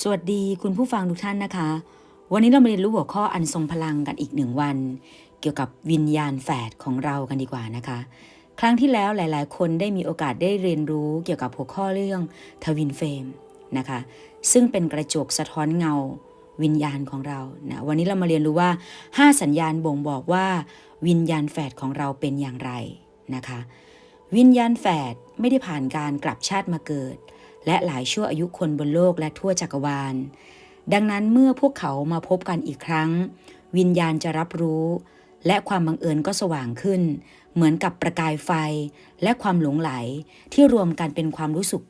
สวัสดีคุณผู้ฟังทุกท่านนะคะ วันนี้เรามาเรียนรู้หัวข้ออันทรงพลังกันอีกหนึ่งวัน เกี่ยวกับวิญญาณแฝดของเรากันดีกว่านะคะ ครั้งที่แล้วหลายๆ คนได้มีโอกาสได้เรียนรู้เกี่ยวกับหัวข้อเรื่องทวินเฟมนะคะ ซึ่งเป็นกระจกสะท้อนเงาวิญญาณของเรานะวันนี้เรามาเรียนรู้ว่า 5 สัญญาณบ่งบอกว่า วิญญาณแฝดของเราเป็นอย่างไรนะคะ วิญญาณแฝดไม่ได้ผ่านการกลับชาติมาเกิด และหลายชั่วอายุคนบนโลกและทั่วจักรวาล ดังนั้นเมื่อพวกเขามาพบกันอีกครั้ง วิญญาณจะรับรู้ และความบังเอิญก็สว่างขึ้น เหมือนกับประกายไฟ และความหลงไหลที่รวมกันเป็นความรู้สึก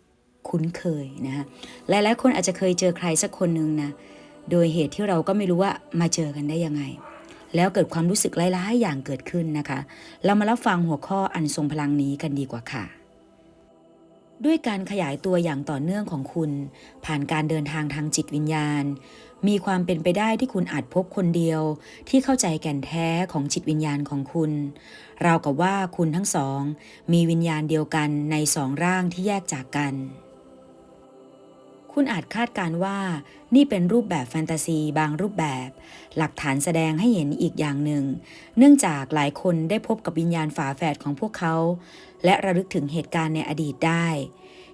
คุ้นเคยนะฮะหลายๆคนอาจจะเคยเจอใครสักคนหนึ่งนะโดยเหตุที่เราก็ไม่รู้ว่ามาเจอกันได้ยังไง แล้วเกิดความรู้สึกไร้ายๆอย่างเกิดขึ้นนะคะ เรามารับฟังหัวข้ออันทรงพลังนี้กันดีกว่าค่ะ ด้วยการขยายตัวอย่างต่อเนื่องของคุณ ผ่านการเดินทางทางจิตวิญญาณ มีความเป็นไปได้ที่คุณอาจพบคนเดียว ที่เข้าใจแก่นแท้ของจิตวิญญาณของคุณ ราวกับว่าคุณทั้งสอง มีวิญญาณเดียวกันในสองร่างที่แยกจากกัน คุณอาจคาดการ์ว่านี่เป็นรูปแบบแฟนตาซีบางรูปแบบ หลักฐานแสดงให้เห็นอีกอย่างหนึ่ง เนื่องจากหลายคนได้พบกับวิญญาณฝาแฝดของพวกเขา และระลึกถึงเหตุการณ์ในอดีตได้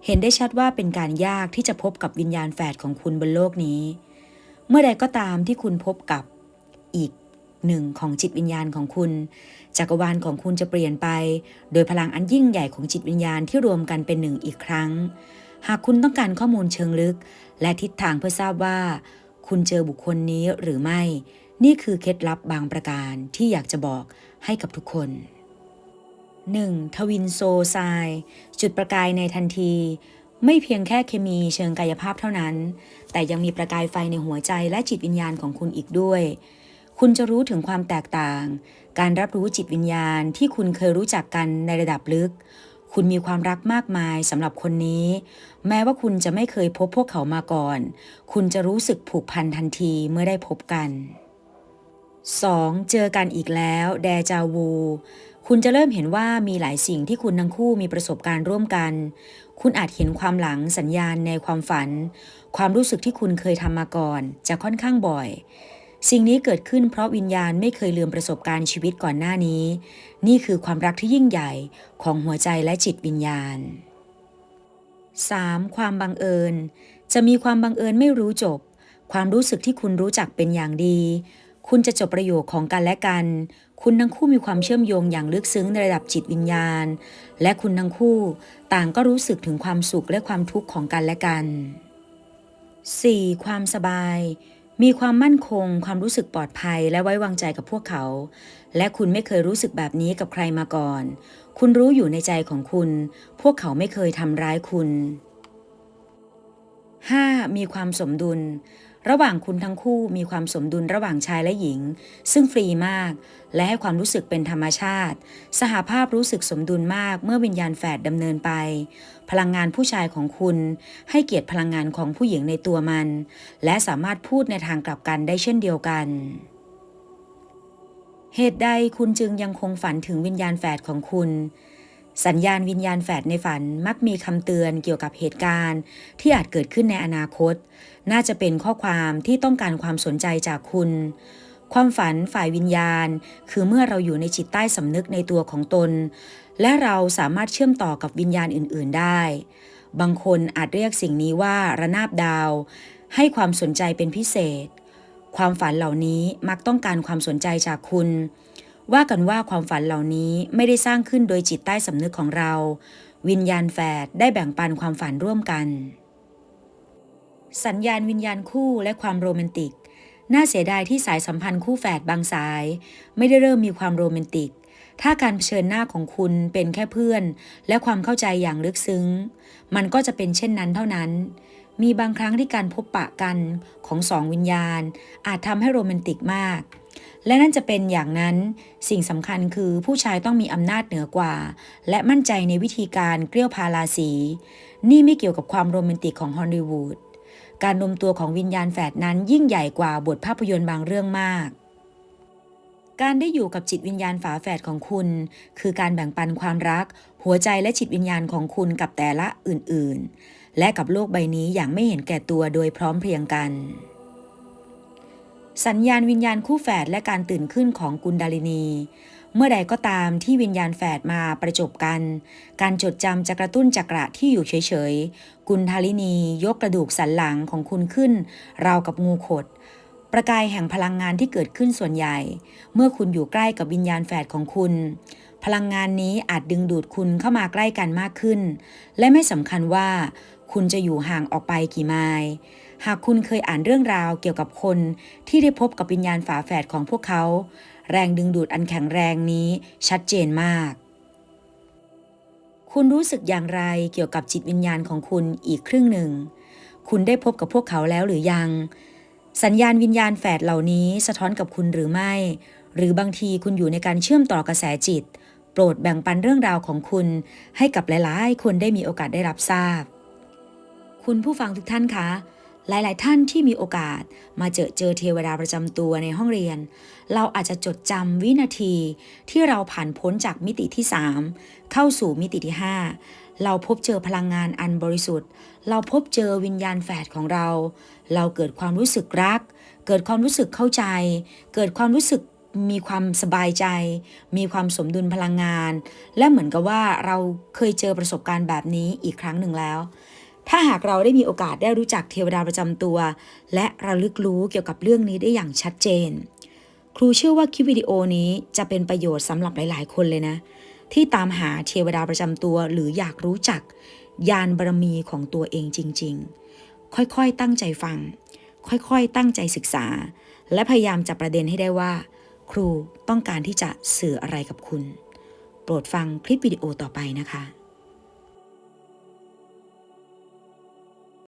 เห็นได้ชัดว่าเป็นการยากที่จะพบกับวิญญาณแฝดของคุณบนโลกนี้ เมื่อใดก็ตามที่คุณพบกับอีกหนึ่งของจิตวิญญาณของคุณ จักรวาลของคุณจะเปลี่ยนไป โดยพลังอันยิ่งใหญ่ของจิตวิญญาณที่รวมกันเป็นหนึ่งอีกครั้ง หากคุณต้องการข้อมูลเชิงลึก และทิศทางเพื่อทราบว่า คุณเจอบุคคลนี้หรือไม่ นี่คือเคล็ดลับบางประการที่อยากจะบอกให้กับทุกคน 1. ทวินโซไซจุดประกายในทันที ไม่เพียงแค่เคมีเชิงกายภาพเท่านั้น แต่ยังมีประกายไฟในหัวใจและจิตวิญญาณของคุณอีกด้วย คุณจะรู้ถึงความแตกต่าง การรับรู้จิตวิญญาณที่คุณเคยรู้จักกันในระดับลึก คุณมีความรักมากมายสำหรับคนนี้ แม้ว่าคุณจะไม่เคยพบพวกเขามาก่อน คุณจะรู้สึกผูกพันทันทีเมื่อได้พบกัน 2. เจอกันอีกแล้ว แดจาวู คุณจะเริ่มเห็นว่ามีหลายสิ่งที่คุณทั้งคู่มีประสบการณ์ร่วมกัน คุณอาจเห็นความหลังสัญญาณในความฝัน ความรู้สึกที่คุณเคยทำมาก่อน จะค่อนข้างบ่อย สิ่งนี้เกิดขึ้นเพราะวิญญาณไม่เคยลืมประสบการณ์ชีวิตก่อนหน้านี้ นี่คือความรักที่ยิ่งใหญ่ของหัวใจและจิตวิญญาณ 3. ความบังเอิญ จะมีความบังเอิญไม่รู้จบ ความรู้สึกที่คุณรู้จักเป็นอย่างดี คุณจะจบประโยคของกันและกัน คุณทั้งคู่มีความเชื่อมโยงอย่างลึกซึ้งในระดับจิตวิญญาณ และคุณทั้งคู่ ต่างก็รู้สึกถึงความสุขและความทุกข์ของกันและกัน 4. ความสบาย มีความมั่นคง ความรู้สึกปลอดภัยและไว้วางใจกับพวกเขา และคุณไม่เคยรู้สึกแบบนี้กับใครมาก่อน คุณรู้อยู่ในใจของคุณ พวกเขาไม่เคยทำร้ายคุณ 5. มีความสมดุล ระหว่างคุณทั้งคู่มีความสมดุลระหว่างชายและหญิง ซึ่งฟรีมาก และให้ความรู้สึกเป็นธรรมชาติ สหภาพรู้สึกสมดุลมากเมื่อวิญญาณแฝดดำเนินไป พลังงานผู้ชายของคุณ ให้เกียรติพลังงานของผู้หญิงในตัวมัน และสามารถพูดในทางกลับกันได้เช่นเดียวกันเหตุใดคุณจึงยังคงฝันถึงวิญญาณแฝดของคุณ สัญญาณวิญญาณแฝดในฝันมักมีคำเตือนเกี่ยวกับเหตุการณ์ ที่อาจเกิดขึ้นในอนาคต น่าจะเป็นข้อความที่ต้องการความสนใจจากคุณ ความฝันฝ่ายวิญญาณ คือเมื่อเราอยู่ในจิตใต้สำนึกในตัวของตน และเราสามารถเชื่อมต่อกับวิญญาณอื่น ๆ ได้ บางคนอาจเรียกสิ่งนี้ว่าระนาบดาว ให้ความสนใจเป็นพิเศษ ความฝันเหล่านี้มักต้องการความสนใจจากคุณ ว่ากันว่าความฝันเหล่านี้ไม่ได้สร้างขึ้นโดยจิตใต้สำนึกของเรา วิญญาณแฝดได้แบ่งปันความฝันร่วมกัน สัญญาณวิญญาณคู่และความโรแมนติก น่าเสียดายที่สายสัมพันธ์คู่แฝดบางสาย ไม่ได้เริ่มมีความโรแมนติก ถ้าการเผชิญหน้าของคุณเป็นแค่เพื่อน และความเข้าใจอย่างลึกซึ้ง มันก็จะเป็นเช่นนั้นเท่านั้นมีบางครั้งที่การพบปะกันของสองวิญญาณ อาจทำให้โรแมนติกมาก และนั่นจะเป็นอย่างนั้น สิ่งสำคัญคือผู้ชายต้องมีอำนาจเหนือกว่า และมั่นใจในวิธีการเกลี้ยวพาราสีนี่ไม่เกี่ยวกับความโรแมนติกของฮอลลีวูดการรวมตัวของวิญญาณแฝดนั้นยิ่งใหญ่กว่าบทภาพยนตร์บางเรื่องมาก การได้อยู่กับจิตวิญญาณฝาแฝดของคุณ คือการแบ่งปันความรัก หัวใจและจิตวิญญาณของคุณกับแต่ละอื่นๆ และกับโลกใบนี้อย่างไม่เห็นแก่ตัวโดยพร้อมเพรียงกัน สัญญาณวิญญาณคู่แฝดและการตื่นขึ้นของกุนดาลินี เมื่อใดก็ตามที่วิญญาณแฝดมาประจบกัน การจดจำจะกระตุ้นจักระที่อยู่เฉยๆ กุนทาลินียกกระดูกสันหลังของคุณขึ้น ราวกับงูขด ประกายแห่งพลังงานที่เกิดขึ้นส่วนใหญ่ เมื่อคุณอยู่ใกล้กับวิญญาณแฝดของคุณ พลังงานนี้อาจดึงดูดคุณเข้ามาใกล้กันมากขึ้น และไม่สำคัญว่าคุณจะอยู่ห่างออกไปกี่ไมล์ หากคุณเคยอ่านเรื่องราวเกี่ยวกับคนที่ได้พบกับวิญญาณฝาแฝดของพวกเขา แรงดึงดูดอันแข็งแรงนี้ชัดเจนมาก คุณรู้สึกอย่างไรเกี่ยวกับจิตวิญญาณของคุณอีกครึ่งหนึ่ง คุณได้พบกับพวกเขาแล้วหรือยัง สัญญาณวิญญาณแฝดเหล่านี้สะท้อนกับคุณหรือไม่ หรือบางทีคุณอยู่ในการเชื่อมต่อกระแสจิต โปรดแบ่งปันเรื่องราวของคุณ ให้กับหลายๆ คนได้มีโอกาสได้รับทราบ คุณผู้ฟังทุกท่านคะ หลาย ๆ ท่านที่มีโอกาสมาเจอเจอเทวดาประจำตัวในห้องเรียน เราอาจจะจดจำวินาทีที่เราผ่านพ้นจากมิติที่ 3 เข้าสู่มิติที่ 5 เราพบเจอพลังงานอันบริสุทธิ์ เราพบเจอวิญญาณแฝดของเรา เราเกิดความรู้สึกรัก เกิดความรู้สึกเข้าใจ เกิดความรู้สึกมีความสบายใจ มีความสมดุลพลังงาน และเหมือนกับว่าเราเคยเจอประสบการณ์แบบนี้อีกครั้งหนึ่งแล้ว ถ้าหากเราได้มีโอกาสได้รู้จักเทวดาประจำตัว และระลึกรู้เกี่ยวกับเรื่องนี้ได้อย่างชัดเจน ครูเชื่อว่าคลิปวิดีโอนี้จะเป็นประโยชน์สำหรับหลาย ๆ คนเลยนะ ที่ตามหาเทวดาประจำตัว หรืออยากรู้จักยานบารมีของตัวเองจริง ๆ ค่อย ๆ ตั้งใจฟัง ค่อย ๆ ตั้งใจศึกษา และพยายามจับประเด็นให้ได้ว่า ครูต้องการที่จะสื่ออะไรกับคุณ โปรดฟังคลิปวิดีโอต่อไปนะคะ